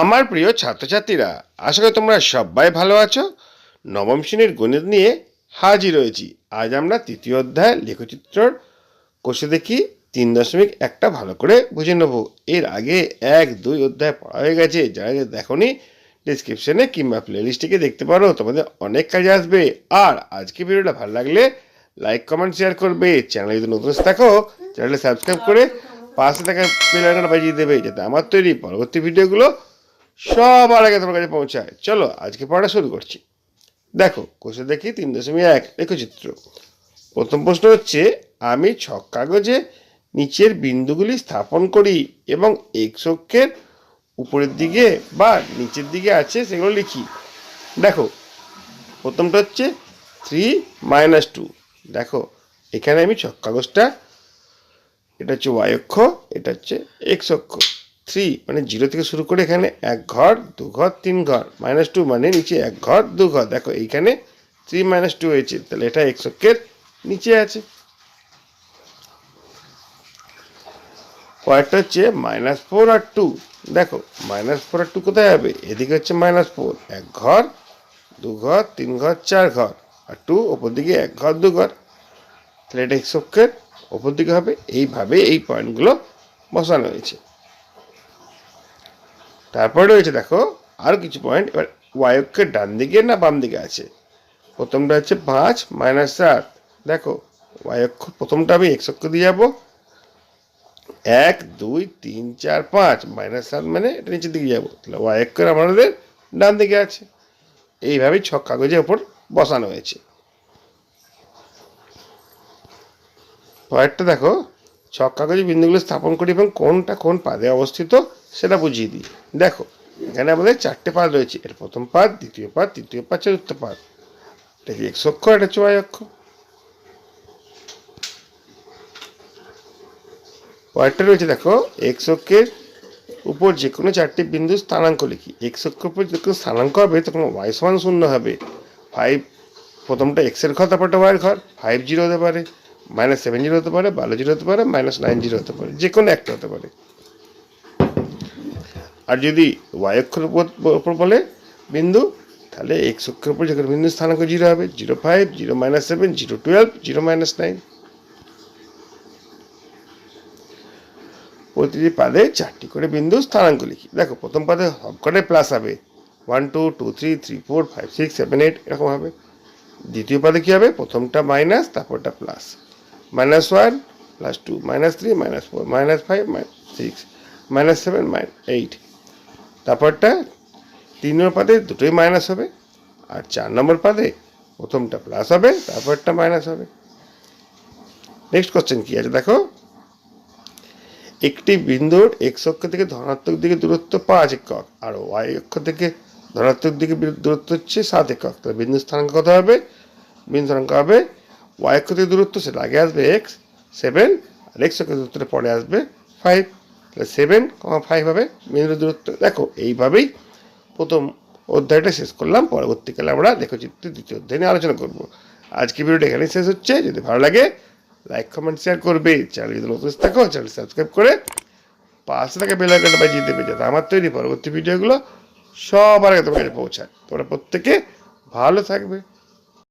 আমার প্রিয় ছাত্রছাত্রীরা, আশা করি তোমরা সবাই ভালো আছো। নবম শ্রেণির গণিত নিয়ে হাজির হয়েছি। আজ আমরা তৃতীয় অধ্যায় লেখচিত্রর কোষে দেখি, তিন দশমিক একটা ভালো করে বুঝে নেব। এর আগে এক, দুই অধ্যায় পড়া হয়ে গেছে, যারা দেখনি ডিসক্রিপশনে কিংবা প্লেলিস্টে দেখতে পারো, তোমাদের অনেক কাজে আসবে। আর আজকে ভিডিওটা ভালো লাগলে লাইক কমেন্ট শেয়ার করবে। চ্যানেলে যদি নতুন থাকো, চ্যানেলটা সাবস্ক্রাইব করে পাশে থাকা বেল বাজিয়ে দেবে, যাতে আমার তৈরি পরবর্তী ভিডিওগুলো সবার আগে তোমার কাছে পৌঁছায়। চলো, আজকে পড়া শুরু করছি। দেখো, কোষে দেখি তিন দশমিক এক লেখচিত্র প্রথম প্রশ্ন হচ্ছে, আমি ছক কাগজে নিচের বিন্দুগুলি স্থাপন করি এবং এক্স অক্ষের উপরের দিকে বা নিচের দিকে আছে সেগুলো লিখি। দেখো, প্রথমটা হচ্ছে থ্রি মাইনাস টু দেখো, এখানে আমি ছক কাগজটা, এটা হচ্ছে ওয়াই অক্ষ, এটা হচ্ছে এক্স অক্ষ। থ্রি মানে জিরো থেকে শুরু করে এখানে এক ঘর, দু ঘর, তিন ঘর মাইনাস টু মানে নিচে এক ঘর, দু ঘর। দেখো, এইখানে থ্রি মাইনাস টু হয়েছে, তাহলে এটা এক্স অক্ষের নিচে আছে। পরেরটা হচ্ছে মাইনাস ফোর আর টু দেখো মাইনাস ফোর আর টু কোথায় হবে? এদিকে হচ্ছে মাইনাস ফোর এক ঘর, দু ঘর, তিন ঘর, চার ঘর। আর টু ওপর দিকে এক ঘর, দু ঘর। তাহলে এটা এক্স অক্ষের ওপর দিকে হবে। এইভাবে এই পয়েন্টগুলো বসানো হয়েছে। তারপরে রয়েছে দেখো আরও কিছু পয়েন্ট এবার ওয়াই অক্ষের ডান দিকে না বাম দিকে আছে? প্রথমটা হচ্ছে পাঁচ মাইনাস সাত দেখো ওয়াই অক্ষ প্রথমটা আমি এক্স অক্ষ দিয়ে যাব। এক, দুই, তিন, চার, পাঁচ। মাইনাস সাত মানে এটা নিচের দিকে যাব। তাহলে ওয়াই অক্ষের আমাদের ডান দিকে আছে। এইভাবেই ছক কাগজের ওপর বসানো হয়েছে। পরেরটা দেখো ছক কাগজে বিন্দুগুলো স্থাপন করি এবং কোনটা কোন পাদে অবস্থিত? সেটা বুঝিয়ে দিই। দেখো, এখানে আমাদের চারটে পাদ রয়েছে। এর প্রথম পাদ, দ্বিতীয় পাদ, তৃতীয় পাদ, চতুর্থ পাদ। এটা হচ্ছে এক্স অক্ষ, এটা হচ্ছে ওয়াই অক্ষ? পরেরটা রয়েছে, দেখো এক্স অক্ষের উপর যে কোনো চারটি বিন্দু স্থানাঙ্ক লিখি। এক্স অক্ষের উপর যখন স্থানাঙ্ক হবে, তখন ওয়াই সমান শূন্য হবে। ফাইভ প্রথমটা এক্সের ঘর, তারপরটা ওয়াইয়ের ঘর। ফাইভ জিরো হতে পারে মাইনাস সেভেন জিরো হতে পারে বারো জিরো হতে পারে মাইনাস নাইন জিরো হতে পারে। যে কোনো একটা হতে পারে। আর যদি ওয়াই অক্ষর উপর বলে বিন্দু, তাহলে এক্স অক্ষের উপর যেখানে বিন্দু স্থানাঙ্ক জিরো হবে zero five zero minus seven zero twelve zero minus nine প্রতিটি পাদে চারটি করে বিন্দু স্থানাঙ্ক লিখি। দেখো, প্রথম পাদে সবকটাই প্লাস হবে। One two two three three four five six seven eight এরকম হবে। দ্বিতীয় পাদে কী হবে? প্রথমটা মাইনাস তারপরটা plus minus one plus two minus three minus four minus five minus six minus seven minus eight তারপরটা তিন নম্বর পাদে দুটোই মাইনাস হবে, আর চার নম্বর পাদে প্রথমটা প্লাস হবে, তারপরটা মাইনাস হবে। নেক্সট কোশ্চেন কী আছে দেখো? একটি বিন্দুর এক্স অক্ষ থেকে ধনাত্মক দিকে দূরত্ব পাঁচ একক, আর ওয়াই অক্ষ থেকে ধনাত্মক দিকে দূরত্ব হচ্ছে সাত একক। তাহলে বিন্দু স্থানাঙ্ক কত হবে? বিন্দু স্থানাঙ্ক হবে ওয়াই অক্ষ থেকে দূরত্ব, সেটা আগে আসবে এক্স সেভেন আর এক্স অক্ষ দূরত্বটা পরে আসবে ফাইভ তাহলে সেভেন কমা ফাইভ হবে। বিন্দুর দূরত্ব, দেখো, এইভাবেই প্রথম অধ্যায়টা শেষ করলাম। পরবর্তীকালে আমরা দেখো লেখচিত্র দ্বিতীয় অধ্যায় নিয়ে আলোচনা করব। আজকে ভিডিওটা এখানেই শেষ হচ্ছে। যদি ভালো লাগে লাইক কমেন্ট শেয়ার করবে। চ্যানেল যদি নতুন থাকো চ্যানেল সাবস্ক্রাইব করে পাশে থাকা বেল আইকনটা বাজিয়ে দেবে, যাতে আমার তৈরি পরবর্তী ভিডিওগুলো সবার আগে তোমার কাছে পৌঁছায়। তোমরা প্রত্যেকে ভালো থাকবে।